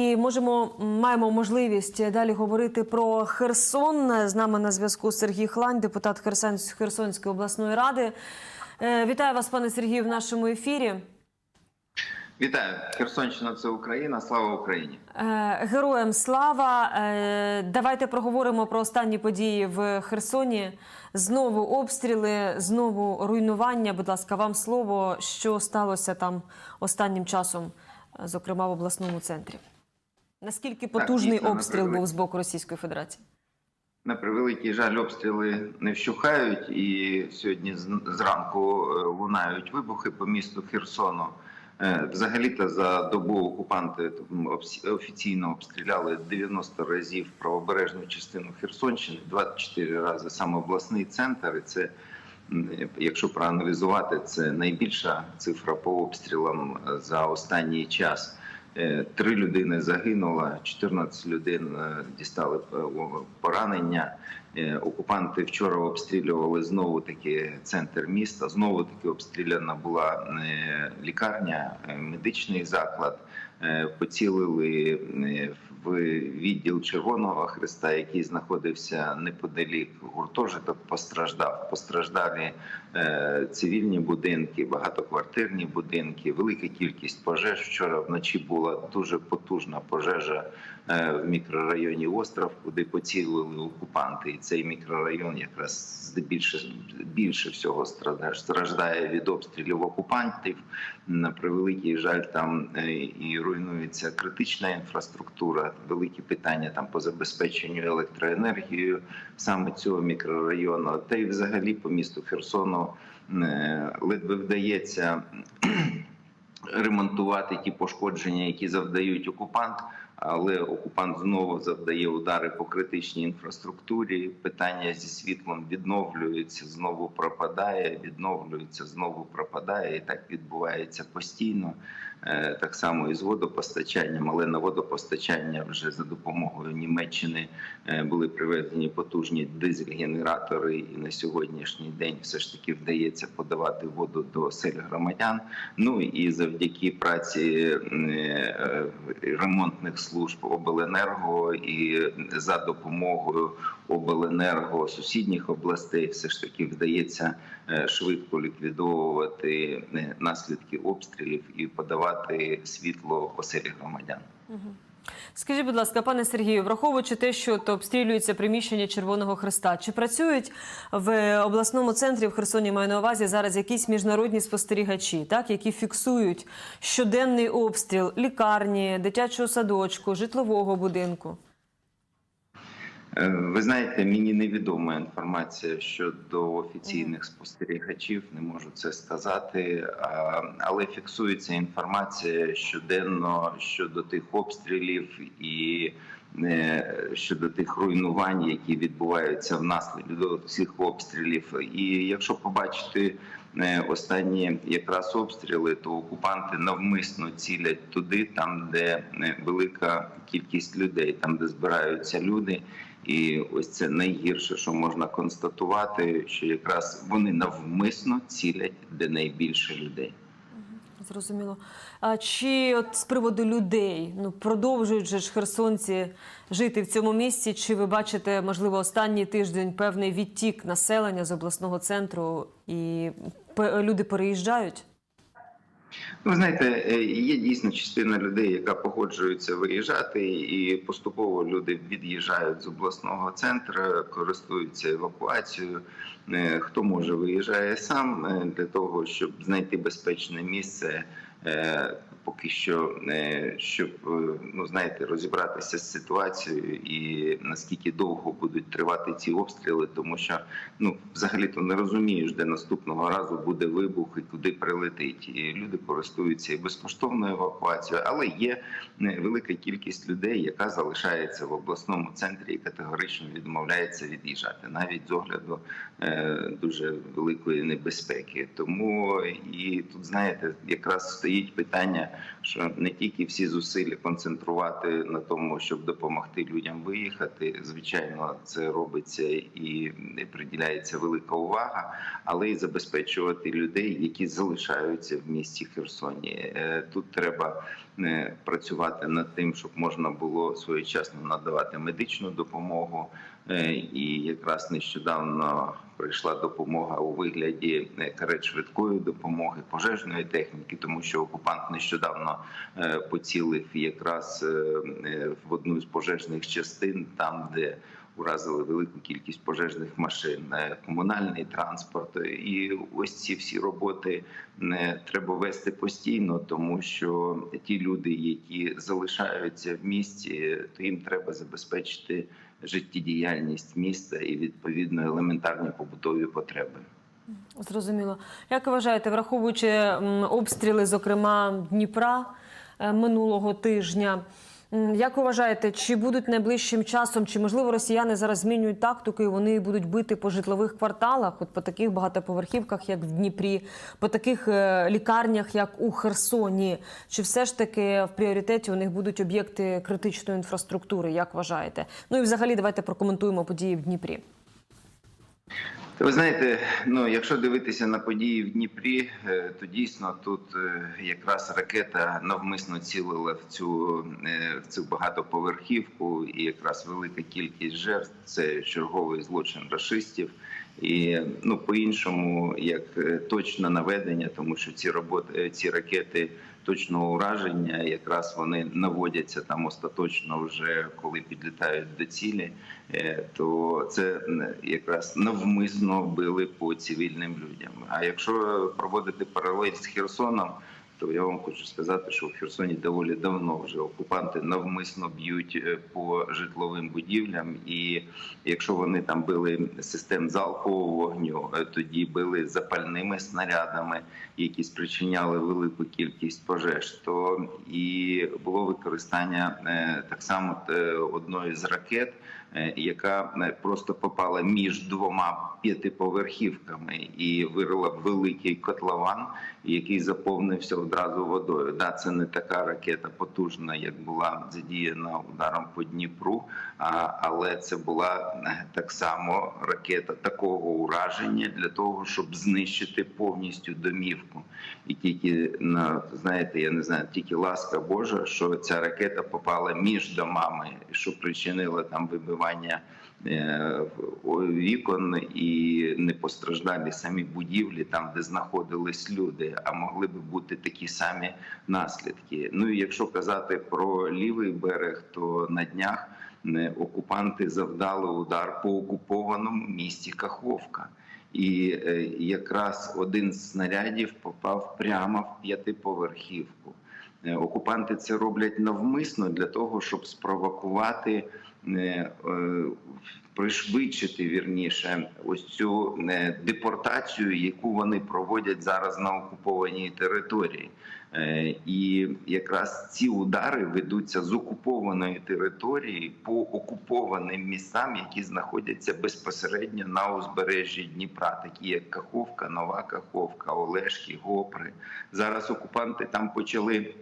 І можемо маємо можливість далі говорити про Херсон. З нами на зв'язку Сергій Хлань, депутат Херсон, Херсонської обласної ради. Е, Вітаю вас, пане Сергію, в нашому ефірі. Вітаю, Херсонщина це Україна. Слава Україні! Е, Героям слава! Е, Давайте проговоримо про останні події в Херсоні. Знову обстріли, знову руйнування. Будь ласка, вам слово, що сталося там останнім часом, зокрема в обласному центрі. Наскільки потужний дійсно, обстріл був з боку Російської Федерації? На превеликий жаль, обстріли не вщухають, і сьогодні зранку е, лунають вибухи по місту Херсону. Е, Взагалі-то за добу окупанти офіційно обстріляли 90 разів правобережну частину Херсонщини, 24 рази саме обласний центр. І це, якщо проаналізувати, це найбільша цифра по обстрілам е, за останній час. Е, Три людини загинуло, 14 людей е, дістали е, поранення. Окупанти вчора обстрілювали знову таки центр міста. Знову таки обстріляна була лікарня, медичний заклад. Поцілили відділ Червоного Христа, який знаходився неподалік. Гуртожиток постраждав. Постраждалі е, цивільні будинки, багатоквартирні будинки, велика кількість пожеж. Вчора вночі була дуже потужна пожежа е, в мікрорайоні Остров, куди поцілили окупанти. І цей мікрорайон якраз здебільше більше всього страждає, від обстрілів окупантів. На превеликий жаль, там е, і руйнується критична інфраструктура. Великі питання там по забезпеченню електроенергією саме цього мікрорайону. Та й взагалі по місту Херсону е, ледве вдається ремонтувати ті пошкодження, які завдають окупант. Але окупант знову завдає удари по критичній інфраструктурі. Питання зі світлом відновлюється, знову пропадає, відновлюється, знову пропадає. І так відбувається постійно. Е, Так само і з водопостачанням, але на водопостачання вже за допомогою Німеччини е, були привезені потужні дизель-генератори, і на сьогоднішній день все ж таки вдається подавати воду до осель громадян. Ну і завдяки праці е, ремонтних служб обленерго і за допомогою обленерго сусідніх областей, все ж таки вдається е, швидко ліквідовувати е, наслідки обстрілів і подавати світло в оселі громадян. Скажіть, будь ласка, пане Сергію, враховуючи те, що то обстрілюється приміщення Червоного Хреста, чи працюють в обласному центрі в Херсоні маю на увазі зараз якісь міжнародні спостерігачі, так які фіксують щоденний обстріл лікарні, дитячого садочку, житлового будинку? Е, Ви знаєте, мені невідома інформація щодо офіційних спостерігачів, не можу це сказати, але фіксується інформація щоденно щодо тих обстрілів і е, щодо тих руйнувань, які відбуваються внаслідок цих обстрілів. І якщо побачити е, останні якраз обстріли, то окупанти навмисно цілять туди, там де велика кількість людей, там де збираються люди. І ось це найгірше, що можна констатувати, що якраз вони навмисно цілять де найбільше людей. Зрозуміло. А чи от з приводу людей ну продовжують же ж херсонці жити в цьому місці? Чи ви бачите, можливо, останній тиждень певний відтік населення з обласного центру і люди переїжджають? Ви знаєте, е, є дійсно частина людей, яка погоджується виїжджати, і поступово люди від'їжджають з обласного центру, користуються евакуацією. Е, Хто може виїжджає сам е, для того, щоб знайти безпечне місце. Поки що, е, щоб е, ну знаєте, розібратися з ситуацією і наскільки довго будуть тривати ці обстріли, тому що ну взагалі то не розумієш, де наступного разу буде вибух і куди прилетить. І люди користуються і безкоштовною евакуацією, але є е, велика кількість людей, яка залишається в обласному центрі і категорично відмовляється від'їжджати, навіть з огляду дуже великої небезпеки. Тому і тут знаєте, якраз стоїть питання що не тільки всі зусилля концентрувати на тому, щоб допомогти людям виїхати. Звичайно, це робиться і приділяється велика увага, але й забезпечувати людей, які залишаються в місті Херсоні. Е, Тут треба е, працювати над тим, щоб можна було своєчасно надавати медичну допомогу. Е, І якраз нещодавно прийшла допомога у вигляді е, карет швидкої допомоги, пожежної техніки, тому що окупант нещодавно е, поцілив якраз в одну з пожежних частин, там де уразили велику кількість пожежних машин, е, комунальний транспорт. І ось ці всі роботи не треба вести постійно, тому що ті люди, які залишаються в місті, то їм треба забезпечити життєдіяльність міста і відповідно елементарні побутові потреби. Зрозуміло. Як вважаєте, враховуючи обстріли, зокрема Дніпра е, минулого тижня, як вважаєте, чи будуть найближчим часом, чи можливо росіяни зараз змінюють тактику і вони будуть бити по житлових кварталах, от по таких багатоповерхівках, як в Дніпрі, по таких е, лікарнях, як у Херсоні? Чи все ж таки в пріоритеті у них будуть об'єкти критичної інфраструктури? Як вважаєте? Ну і взагалі давайте прокоментуємо події в Дніпрі. Ви знаєте, ну якщо дивитися на події в Дніпрі, е, то дійсно тут е, якраз ракета навмисно цілила в цю е, в цю багатоповерхівку, і якраз велика кількість жертв це черговий злочин рашистів. І ну по-іншому, як е, точне наведення, тому що ці роботи, ці ракети точного ураження, якраз вони наводяться там остаточно, вже коли підлітають до цілі, е, то це якраз навмисно били по цивільним людям. А якщо проводити паралель з Херсоном, то я вам хочу сказати, що в Херсоні доволі давно вже окупанти навмисно б'ють е, по житловим будівлям, і якщо вони там били систем залпового вогню, е, тоді били запальними снарядами, які спричиняли велику кількість пожеж, то і було використання е, так само одної з ракет, яка е, просто попала між двома п'ятиповерхівками і вирила великий котлован, який заповнився одразу водою. Да, це не така ракета потужна, як була задіяна ударом по Дніпру, але це була е, так само ракета такого ураження для того, щоб знищити повністю домівку. І тільки на знаєте, я не знаю, тільки ласка Божа, що ця ракета попала між домами, що причинило там вибивання е, вікон і не постраждалі самі будівлі, там де знаходились люди, а могли би бути такі самі наслідки. Ну і якщо казати про лівий берег, то на днях окупанти завдали удар по окупованому місті Каховка. І е, якраз один з снарядів попав прямо в п'ятиповерхівку. Е, Окупанти це роблять навмисно для того, щоб спровокувати, пришвидшити вірніше ось цю е, депортацію, яку вони проводять зараз на окупованій території. Е, І якраз ці удари ведуться з окупованої території по окупованим містам, які знаходяться безпосередньо на узбережжі Дніпра, такі як Каховка, Нова Каховка, Олешки, Гопри. Зараз окупанти там почали е,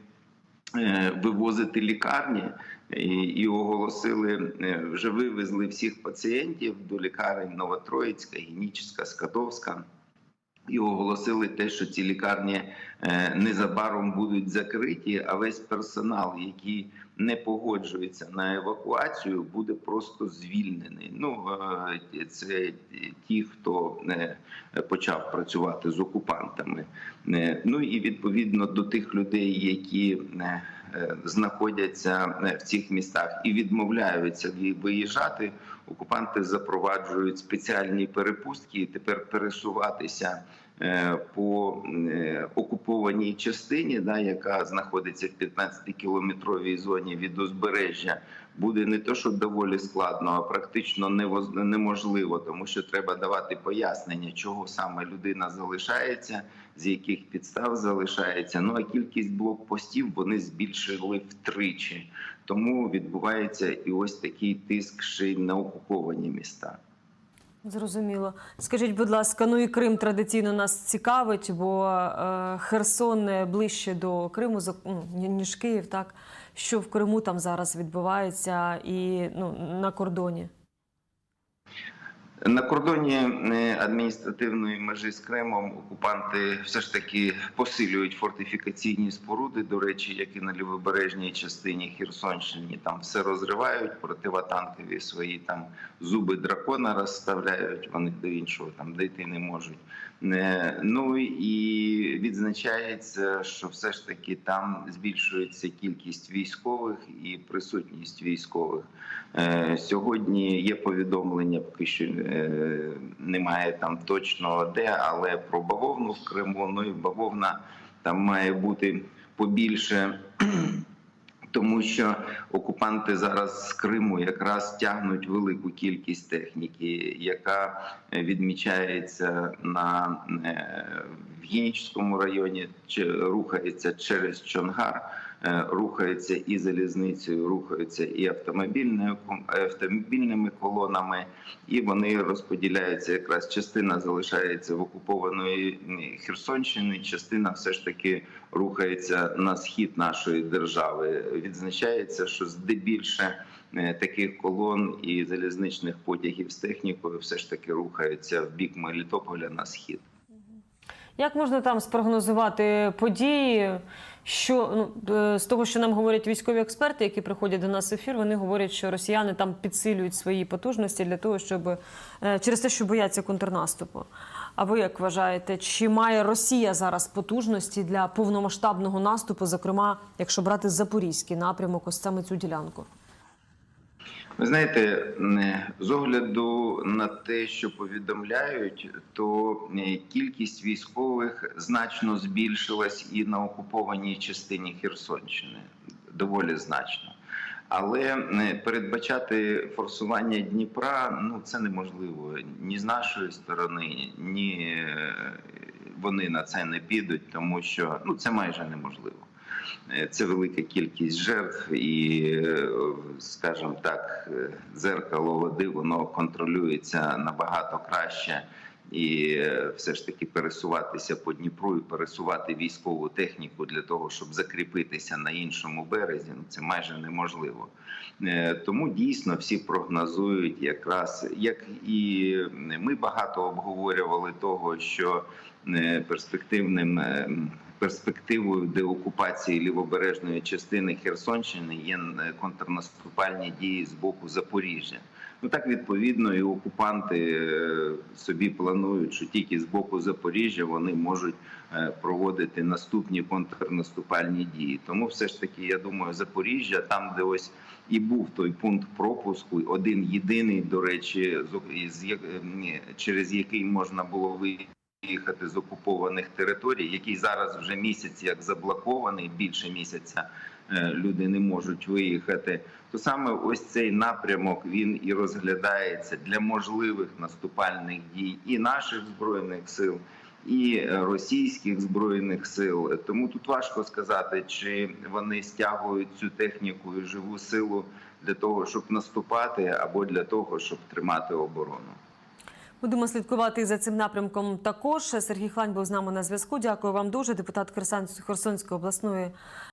вивозити лікарні і, оголосили, е, вже вивезли всіх пацієнтів до лікарень Новотроїцька, Генічеська, Скадовська. І оголосили те, що ці лікарні е, незабаром будуть закриті, а весь персонал, який не погоджується на евакуацію, буде просто звільнений. Ну е, це ті, хто е, почав працювати з окупантами. Ну і відповідно до тих людей, які знаходяться е, в цих містах і відмовляються ві- виїжджати. Окупанти запроваджують спеціальні перепустки і тепер пересуватися е, по е, окупованій частині, да, яка знаходиться в 15-кілометровій зоні від узбережжя, буде не то, що доволі складно, а практично неможливо, тому що треба давати пояснення, чого саме людина залишається, з яких підстав залишається. Ну а кількість блокпостів вони збільшили втричі. Тому відбувається і ось такий тиск ще й на окуповані міста. Зрозуміло. Скажіть, будь ласка, ну і Крим традиційно нас цікавить, бо е, Херсон ближче до Криму, ну, ніж Київ, так? Що в Криму там зараз відбувається і ну, на кордоні? На кордоні е, адміністративної межі з Кримом окупанти все ж таки посилюють фортифікаційні споруди. До речі, як і на лівобережній частині Херсонщини, там все розривають, противотанкові свої там зуби дракона розставляють. Вони до іншого там дійти не можуть. Е, Ну і відзначається, що все ж таки там збільшується кількість військових і присутність військових. Е, Сьогодні є повідомлення, поки що немає там точно де, але про бавовну в Криму. Ну і бавовна там має бути побільше. Тому що окупанти зараз з Криму якраз тягнуть велику кількість техніки, яка е, відмічається на е, в Гінічському районі, рухається через Чонгар, е, рухається і залізницею, рухається і автомобільною автомобільними колонами, і вони розподіляються. Якраз частина залишається в окупованої Херсонщини, частина все ж таки рухається на схід нашої держави. Відзначається, що здебільше е, таких колон і залізничних потягів з технікою все ж таки рухаються в бік Мелітополя на схід. Як можна там спрогнозувати події? Що ну е, з того, що нам говорять військові експерти, які приходять до нас в ефір, вони говорять, що росіяни там підсилюють свої потужності для того, щоб е, через те, що бояться контрнаступу. А ви як вважаєте, чи має Росія зараз потужності для повномасштабного наступу, зокрема, якщо брати запорізький напрямок, ось саме цю ділянку? Ви знаєте, з огляду на те, що повідомляють, то кількість військових значно збільшилась і на окупованій частині Херсонщини доволі значно. Але передбачати форсування Дніпра ну це неможливо ні з нашої сторони, ні е, вони на це не підуть, тому що ну це майже неможливо. Е, Це велика кількість жертв, і, е, скажімо так, е, дзеркало води воно контролюється набагато краще. І все ж таки пересуватися по Дніпру і пересувати військову техніку для того, щоб закріпитися на іншому березі, ну це майже неможливо. Тому дійсно всі прогнозують, якраз як і ми багато обговорювали того, що перспективним перспективою деокупації лівобережної частини Херсонщини є е, контрнаступальні дії з боку Запоріжжя. Ну так відповідно, і окупанти е, собі планують, що тільки з боку Запоріжжя вони можуть е, проводити наступні контрнаступальні дії. Тому все ж таки, я думаю, Запоріжжя, там, де ось і був той пункт пропуску, один єдиний, до речі, через який можна було виїхати виїхати з окупованих територій, який зараз вже місяць як заблокований, більше місяця е, люди не можуть виїхати. То саме ось цей напрямок він і розглядається для можливих наступальних дій і наших збройних сил. І російських збройних сил тому тут важко сказати, чи вони стягують цю техніку і живу силу для того, щоб наступати, або для того, щоб тримати оборону. Будемо слідкувати за цим напрямком. Також Сергій Хлань був з нами на зв'язку. Дякую вам дуже. Депутат Херсон- Херсонської обласної